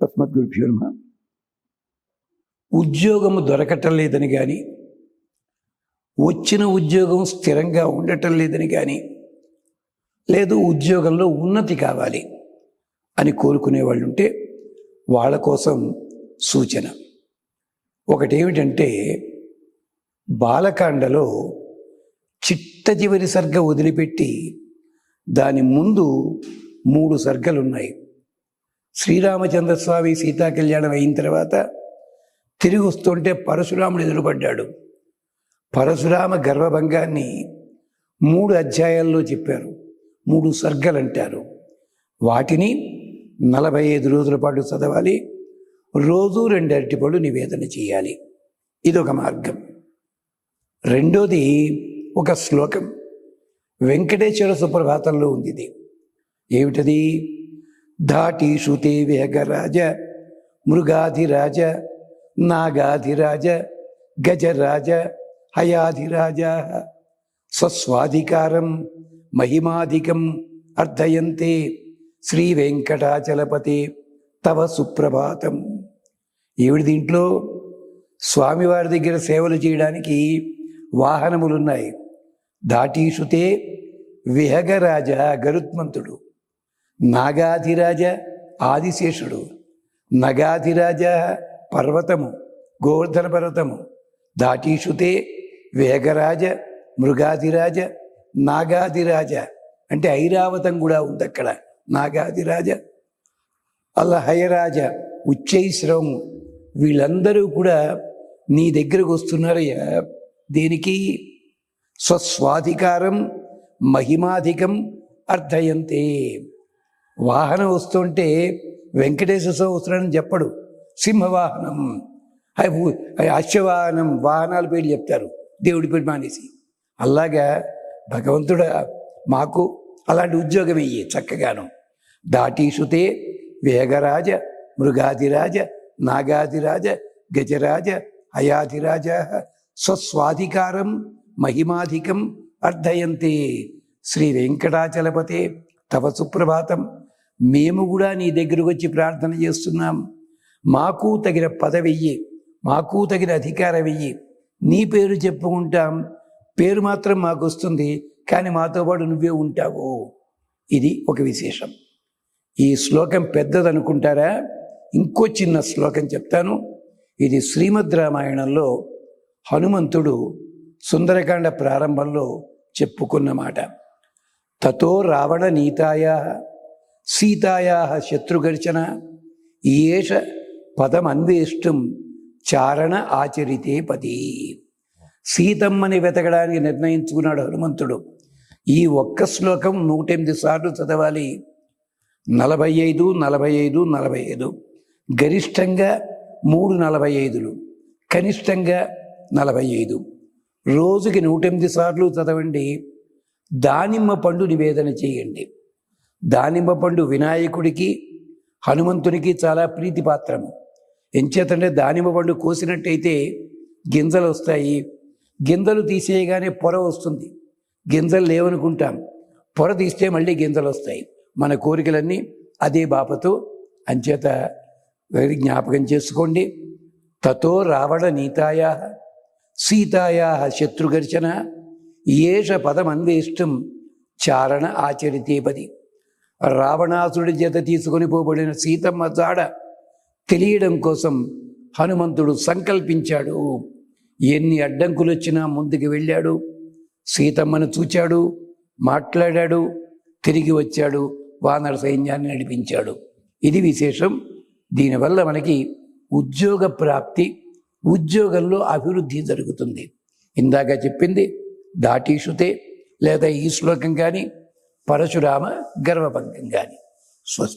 తస్మద్గురుభ్యో నమ. ఉద్యోగము దొరకటం లేదని కానీ వచ్చిన ఉద్యోగం స్థిరంగా ఉండటం లేదని కానీ లేదు ఉద్యోగంలో ఉన్నతి కావాలి అని కోరుకునే వాళ్ళు ఉంటే వాళ్ళ కోసం సూచన. ఒకటేమిటంటే బాలకాండలో చిట్ట చివరి సర్గ వదిలిపెట్టి దాని ముందు మూడు సర్గలు శ్రీరామచంద్రస్వామి శ్రీరామచంద్ర స్వామి సీతా కళ్యాణం అయిన తర్వాత తిరిగి వస్తుంటే పరశురాముడు ఎదురుపడ్డాడు. పరశురామ గర్వభంగాన్ని మూడు అధ్యాయాల్లో చెప్పారు. మూడు సర్గలు అంటారు వాటిని నలభై ఐదు రోజుల పాటు చదవాలి. రోజు రెండు అరటిపళ్ళు నివేదన చేయాలి. ఇదొక మార్గం. రెండోది ఒక శ్లోకం. వెంకటేశ్వర సుప్రభాతంలో ఉంది ఇది. ఏమిటది? ధాటీషు తే వేగరాజ మృగాధిరాజ నాగాధిరాజ గజరాజ హయాధిరాజ. స్వస్వాధికారం మహిమాధికం అర్థయంతే శ్రీ వెంకటాచలపతి తవ సుప్రభాతం. ఏమిటి దీంట్లో? స్వామివారి దగ్గర సేవలు చేయడానికి వాహనములున్నాయి. దాటీషుతే విహగరాజ గరుత్మంతుడు. నాగాధిరాజ ఆదిశేషుడు. నగాధిరాజ పర్వతము గోవర్ధన పర్వతము దాటీషుతే వేగరాజ మృగాధిరాజ నాగాధిరాజ అంటే ఐరావతం కూడా ఉంది అక్కడ. నాగాధిరాజ అలా ఉచ్చైశ్రవము. వీళ్ళందరూ కూడా నీ దగ్గరకు వస్తున్నారయ్యా. దేనికి స్వస్వాధికారం మహిమాధికం అర్థయంతే. వాహనం వస్తుంటే వెంకటేశ్వర స్వామి వస్తున్నాడని చెప్పడు. సింహవాహనం. అవి అశ్వవాహనం వాహనాల పేర్లు చెప్తారు. దేవుడి పేరు మానేసి. అలాగా భగవంతుడు మాకు అలాంటి ఉద్యోగం ఇయ్యి చక్కగాను. దాటీషుతే వేగరాజ మృగాదిరాజ నాగాదిరాజ గజరాజ హయాధిరాజ స్వస్వాధికారం మహిమాధికం అర్థయంతే. శ్రీ వెంకటాచలపతే తవ సుప్రభాతం. మేము కూడా నీ దగ్గరకు వచ్చి ప్రార్థన చేస్తున్నాం. మాకు తగిన పదవియ్యి మాకు తగిన అధికారం ఇయ్యి. నీ పేరు చెప్పుకుంటాం. పేరు మాత్రం మాకు వస్తుంది కానీ మాతో పాటు నువ్వే ఉంటావు. ఇది ఒక విశేషం. ఈ శ్లోకం పెద్దదనుకుంటారా? ఇంకో చిన్న శ్లోకం చెప్తాను. ఇది శ్రీమద్ రామాయణంలో హనుమంతుడు సుందరకాండ ప్రారంభంలో చెప్పుకున్న మాట తతో రావణ నీతాయా సీతాయా శత్రుగర్చన ఏష పదమన్వేష్టం చారణ ఆచరితే పది సీతమ్మని వెతకడానికి నిర్ణయించుకున్నాడు హనుమంతుడు. ఈ ఒక్క శ్లోకం నూటెనిమిది సార్లు చదవాలి. నలభై ఐదు నలభై ఐదు నలభై ఐదు గరిష్టంగా మూడు నలభై ఐదులు కనిష్టంగా నలభై ఐదు రోజుకి నూటెనిమిది సార్లు చదవండి. దానిమ్మ పండు నివేదన చేయండి. దానిమ్మ పండు వినాయకుడికి హనుమంతునికి చాలా ప్రీతిపాత్రము. ఎంచేతంటే దానిమ్మ పండు కోసినట్టయితే గింజలు వస్తాయి. గింజలు తీసేయగానే పొర వస్తుంది. గింజలు లేవనుకుంటాం. పొర తీస్తే మళ్ళీ గింజలు వస్తాయి. మన కోరికలన్నీ అదే బాపతో. అంచేత జ్ఞాపకం చేసుకోండి. తతో రావణ నీతాయా సీతాయా శత్రుఘర్షణ ఏష పదమన్వేష్టం చారణ ఆచరితే పది. రావణాసుడి చేత తీసుకొని పోబడిన సీతమ్మ జాడ తెలియడం కోసం హనుమంతుడు సంకల్పించాడు. ఎన్ని అడ్డంకులు వచ్చినా ముందుకు వెళ్ళాడు. సీతమ్మను చూచాడు మాట్లాడాడు తిరిగి వచ్చాడు వానర సైన్యాన్ని నడిపించాడు. ఇది విశేషం. దీనివల్ల మనకి ఉద్యోగ ప్రాప్తి ఉద్యోగంలో అభివృద్ధి జరుగుతుంది. ఇందాక చెప్పింది దాటీషుతే లేదా ఈ శ్లోకం కానీ పరశురామ గర్వభంగం కానీ స్వస్తి.